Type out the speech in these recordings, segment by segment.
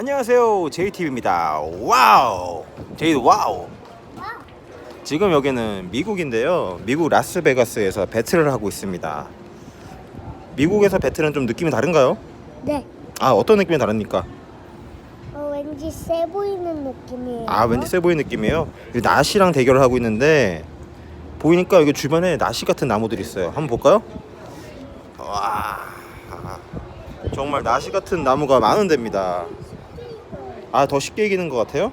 안녕하세요 JTV입니다 와우 제이 와우 지금 여기는 미국인데요 미국 라스베가스에서 배틀을 하고 있습니다 미국에서 배틀은 좀 느낌이 다른가요? 네. 아 어떤 느낌이 다릅니까? 어, 왠지 세 보이는 느낌이에요. 아 왠지 세 보이는 느낌이에요 여기 나시랑 대결을 하고 있는데 보이니까 여기 주변에 나시 같은 나무들이 있어요 한번 볼까요? 와 정말 나시 같은 나무가 많은 데입니다 아 더 쉽게 이기는 것 같아요?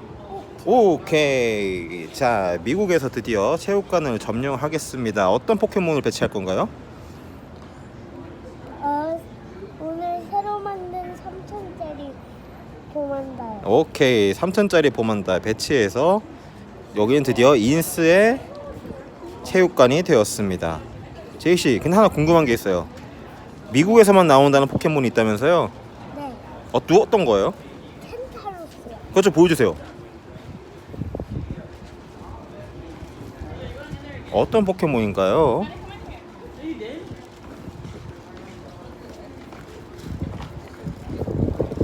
오케이 자 미국에서 드디어 체육관을 점령하겠습니다 어떤 포켓몬을 배치할 건가요? 어, 오늘 새로 만든 3천짜리 보만다요. 오케이 3천짜리 보만다 배치해서 여기는 드디어 인스의 체육관이 되었습니다 제이 씨 근데 하나 궁금한 게 있어요 미국에서만 나온다는 포켓몬이 있다면서요? 네. 어, 또 어떤 거예요? 그것 좀 보여주세요 어떤 포켓몬인가요?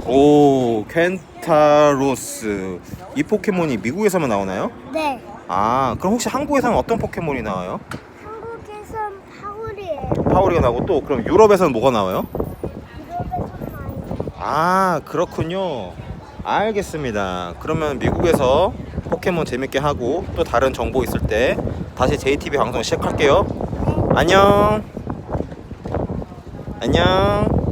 오 켄타로스 이 포켓몬이 미국에서만 나오나요? 네. 아 그럼 혹시 한국에서는 어떤 포켓몬이 나와요? 한국에선 파울이에요. 파워리가 나오고 또 그럼 유럽에서는 뭐가 나와요? 유럽에선 많이. 아 그렇군요 알겠습니다. 그러면 미국에서 포켓몬 재밌게 하고 또 다른 정보 있을 때 다시 JTV 방송 시작할게요. 안녕. 안녕